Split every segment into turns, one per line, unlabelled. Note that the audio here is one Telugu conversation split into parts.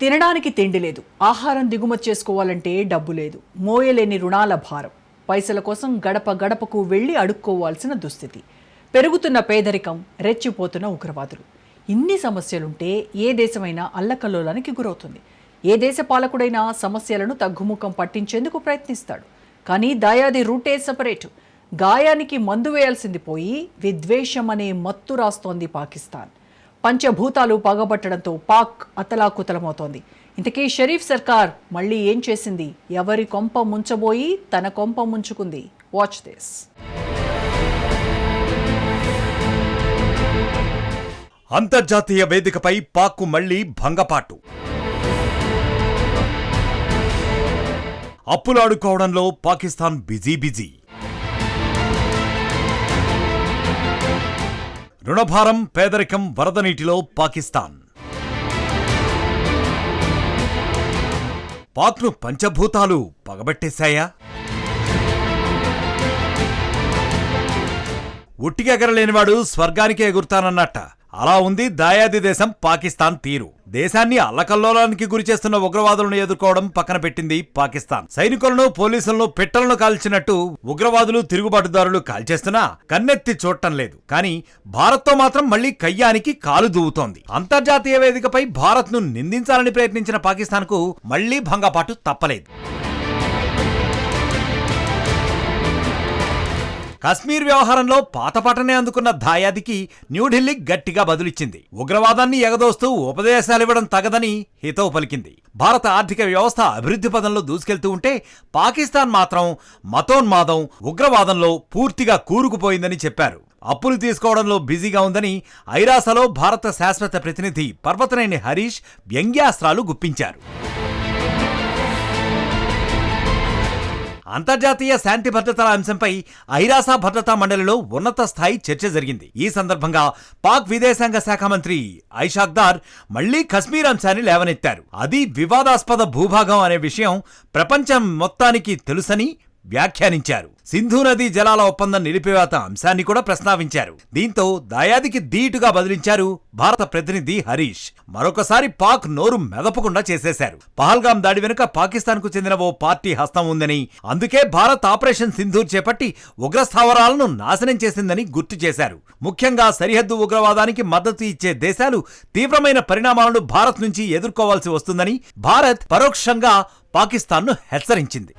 తినడానికి తిండి లేదు. ఆహారం దిగుమతి చేసుకోవాలంటే డబ్బు లేదు. మోయలేని రుణాల భారం. పైసల కోసం గడప గడపకు వెళ్ళి అడుక్కోవాల్సిన దుస్థితి. పెరుగుతున్న పేదరికం రెచ్చిపోతున్న ఉగ్రవాదులు. ఇన్ని సమస్యలుంటే ఏ దేశమైనా అల్లకల్లోలానికి గురవుతుంది. ఏ దేశ పాలకుడైనా సమస్యలను తగ్గుముఖం పట్టించేందుకు ప్రయత్నిస్తాడు. కానీ దాయాది రూటే సపరేటు. గాయానికి మందు వేయాల్సింది పోయి విద్వేషం అనే మత్తు రాస్తోంది పాకిస్తాన్. పంచభూతాలు పగబట్టడంతో పాక్ అతలాకుతలమవుతోంది. ఇంతకీ షరీఫ్ సర్కార్ మళ్ళీ ఏం చేసింది? ఎవరి కొంప ముంచబోయి తన కొంప ముంచుకుంది? వాచ్ దిస్
అంతర్జాతీయ వేదికపై పాక్కు మళ్ళీ భంగపాటు. అప్పులాడుకోవడంలో పాకిస్తాన్ బిజీ బిజీ. రుణభారం పేదరికం వరద నీటిలో పాకిస్తాన్. పాక్ను పంచభూతాలు పగబట్టేశాయా? ఉట్టిగా ఎగరలేనివాడు స్వర్గానికి ఎగురుతానన్నట్ట. అలా ఉంది దాయాది దేశం పాకిస్తాన్ తీరు. దేశాన్ని అల్లకల్లోలానికి గురి చేస్తున్న ఉగ్రవాదులను ఎదుర్కోవడం పక్కన పెట్టింది పాకిస్తాన్. సైనికులను పోలీసులను పిట్టలను కాల్చినట్టు ఉగ్రవాదులు తిరుగుబాటుదారులు కాల్చేస్తున్నా కన్నెత్తి చూడటం లేదు. కానీ భారత్తో మాత్రం మళ్ళీ కయ్యానికి కాలు దూవుతోంది. అంతర్జాతీయ వేదికపై భారత్ను నిందించాలని ప్రయత్నించిన పాకిస్తాన్కు మళ్ళీ భంగపాటు తప్పలేదు. కశ్మీర్ వ్యవహారంలో పాతపాటనే అందుకున్న దాయాదికి న్యూఢిల్లీ గట్టిగా బదులిచ్చింది. ఉగ్రవాదాన్ని ఎగదోస్తూ ఉపదేశాలివ్వడం తగదని హితవు పలికింది. భారత ఆర్థిక వ్యవస్థ అభివృద్ధి పదంలో దూసుకెళ్తూ ఉంటే పాకిస్తాన్ మాత్రం మతోన్మాదం ఉగ్రవాదంలో పూర్తిగా కూరుకుపోయిందని చెప్పారు. అప్పులు తీసుకోవడంలో బిజీగా ఉందని ఐరాసలో భారత శాశ్వత ప్రతినిధి పర్వతనేని హరీష్ వ్యంగ్యాస్త్రాలు గుప్పించారు. అంతర్జాతీయ శాంతి భద్రతల అంశంపై ఐరాసా భద్రతా మండలిలో ఉన్నత స్థాయి చర్చ జరిగింది. ఈ సందర్భంగా పాక్ విదేశాంగ శాఖ మంత్రి ఐషాక్దార్ మళ్ళీ కశ్మీర్ అంశాన్ని లేవనెత్తారు. అది వివాదాస్పద భూభాగం అనే విషయం ప్రపంచం మొత్తానికి తెలుసని వ్యాఖ్యానించారు. సింధు నదీ జలాల ఒప్పందం నిలిపివేత అంశాన్ని కూడా ప్రస్తావించారు. దీంతో దాయాదికి ధీటుగా బదిలించారు భారత ప్రతినిధి హరీష్. మరొకసారి పాక్ నోరు మెదపకుండా చేసేశారు. పహల్గాం దాడి వెనుక పాకిస్తాన్కు చెందిన ఓ పార్టీ హస్తం ఉందని అందుకే భారత్ ఆపరేషన్ సింధూర్ చేపట్టి ఉగ్రస్థావరాలను నాశనం చేసిందని గుర్తు చేశారు. ముఖ్యంగా సరిహద్దు ఉగ్రవాదానికి మద్దతు ఇచ్చే దేశాలు తీవ్రమైన పరిణామాలను భారత్ నుంచి ఎదుర్కోవాల్సి వస్తుందని భారత్ పరోక్షంగా పాకిస్తాన్ను హెచ్చరించింది.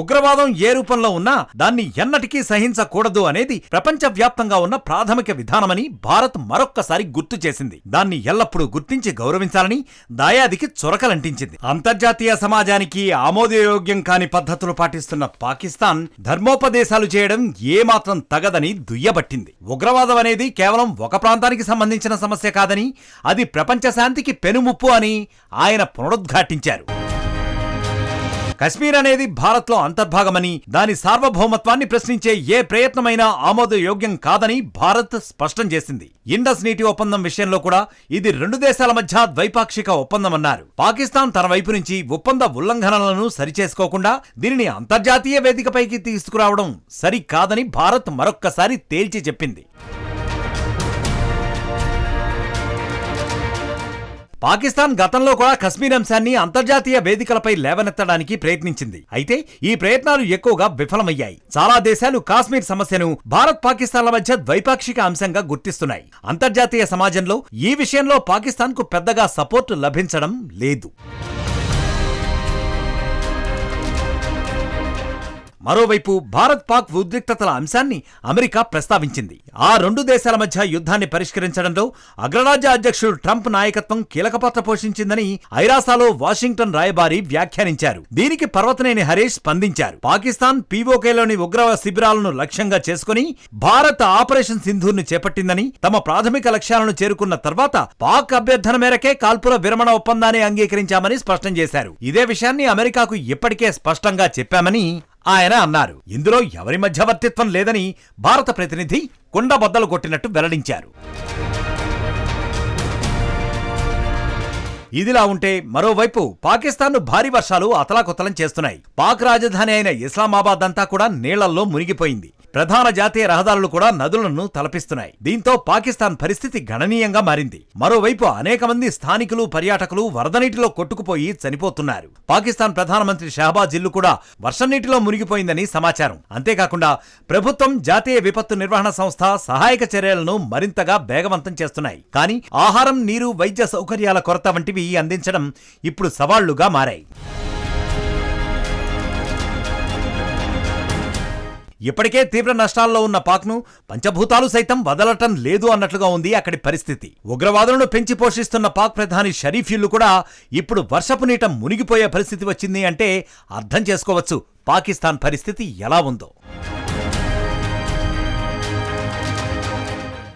ఉగ్రవాదం ఏ రూపంలో ఉన్నా దాన్ని ఎన్నటికీ సహించకూడదు అనేది ప్రపంచవ్యాప్తంగా ఉన్న ప్రాథమిక విధానమని భారత్ మరొక్కసారి గుర్తు చేసింది. దాన్ని ఎల్లప్పుడూ గుర్తించి గౌరవించాలని దాయాదికి చొరకలంటించింది. అంతర్జాతీయ సమాజానికి ఆమోదయోగ్యం కాని పద్ధతులు పాటిస్తున్న పాకిస్తాన్ ధర్మోపదేశాలు చేయడం ఏమాత్రం తగదని దుయ్యబట్టింది. ఉగ్రవాదం అనేది కేవలం ఒక ప్రాంతానికి సంబంధించిన సమస్య కాదని అది ప్రపంచ శాంతికి పెనుముప్పు అని ఆయన పునరుద్ఘాటించారు. కశ్మీర్ అనేది భారత్లో అంతర్భాగమని దాని సార్వభౌమత్వాన్ని ప్రశ్నించే ఏ ప్రయత్నమైనా ఆమోదయోగ్యం కాదని భారత్ స్పష్టం చేసింది. ఇండస్ నీటి ఒప్పందం విషయంలో కూడా ఇది రెండు దేశాల మధ్య ద్వైపాక్షిక ఒప్పందమన్నారు. పాకిస్తాన్ తన వైపు నుంచి ఒప్పంద ఉల్లంఘనలను సరిచేసుకోకుండా దీనిని అంతర్జాతీయ వేదికపైకి తీసుకురావడం సరికాదని భారత్ మరొక్కసారి తేల్చి చెప్పింది. పాకిస్తాన్ గతంలో కూడా కశ్మీర్ అంశాన్ని అంతర్జాతీయ వేదికలపై లేవనెత్తడానికి ప్రయత్నించింది. అయితే ఈ ప్రయత్నాలు ఎక్కువగా విఫలమయ్యాయి. చాలా దేశాలు కాశ్మీర్ సమస్యను భారత్ పాకిస్తాన్ల మధ్య ద్వైపాక్షిక అంశంగా గుర్తిస్తున్నాయి. అంతర్జాతీయ సమాజంలో ఈ విషయంలో పాకిస్తాన్కు పెద్దగా సపోర్టు లభించడం లేదు. మరోవైపు భారత్ పాక్ ఉద్రిక్తతల అంశాన్ని అమెరికా ప్రస్తావించింది. ఆ రెండు దేశాల మధ్య యుద్ధాన్ని పరిష్కరించడంలో అగ్రరాజ్య అధ్యక్షుడు ట్రంప్ నాయకత్వం కీలక పాత్ర పోషించిందని ఐరాసాలో వాషింగ్టన్ రాయబారి వ్యాఖ్యానించారు. దీనికి పర్వతనేని హరీష్ స్పందించారు. పాకిస్తాన్ పీఓకేలోని ఉగ్రవాద శిబిరాలను లక్ష్యంగా చేసుకుని భారత్ ఆపరేషన్ సింధూర్ను చేపట్టిందని తమ ప్రాథమిక లక్ష్యాలను చేరుకున్న తర్వాత పాక్ అభ్యర్థన మేరకే కాల్పుల విరమణ ఒప్పందాన్ని అంగీకరించామని స్పష్టం చేశారు. ఇదే విషయాన్ని అమెరికాకు ఇప్పటికే స్పష్టంగా చెప్పామని ఆయన అన్నారు. ఇందులో ఎవరి మధ్యవర్తిత్వం లేదని భారత ప్రతినిధి కుండబద్దలు కొట్టినట్టు వెల్లడించారు. ఇదిలా ఉంటే మరోవైపు పాకిస్తాన్ను భారీ వర్షాలు అతలాకుతలం చేస్తున్నాయి. పాక్ రాజధాని అయిన ఇస్లామాబాద్ అంతా కూడా నీళ్ళల్లో మునిగిపోయింది. ప్రధాన జాతీయ రహదారులు కూడా నదులను తలపిస్తున్నాయి. దీంతో పాకిస్తాన్ పరిస్థితి గణనీయంగా మారింది. మరోవైపు అనేక మంది స్థానికులు పర్యాటకులు వరద నీటిలో కొట్టుకుపోయి చనిపోతున్నారు. పాకిస్తాన్ ప్రధానమంత్రి షహబాజ్ ఇల్లు కూడా వర్షం నీటిలో మునిగిపోయిందని సమాచారం. అంతేకాకుండా ప్రభుత్వం జాతీయ విపత్తు నిర్వహణ సంస్థ సహాయక చర్యలను మరింతగా వేగవంతం చేస్తున్నాయి. కానీ ఆహారం నీరు వైద్య సౌకర్యాల కొరత వంటివి అందించడం ఇప్పుడు సవాళ్ళుగా మారాయి. ఇప్పటికే తీవ్ర నష్టాల్లో ఉన్న పాక్ను పంచభూతాలు సైతం వదలటం లేదు అన్నట్లుగా ఉంది అక్కడి పరిస్థితి. ఉగ్రవాదులను పెంచి పోషిస్తున్న పాక్ ప్రధాని షరీఫ్ ఇల్లు కూడా ఇప్పుడు వర్షపు నీట మునిగిపోయే పరిస్థితి వచ్చింది అంటే అర్థం చేసుకోవచ్చు. పాకిస్తాన్ పరిస్థితి ఎలా ఉందో.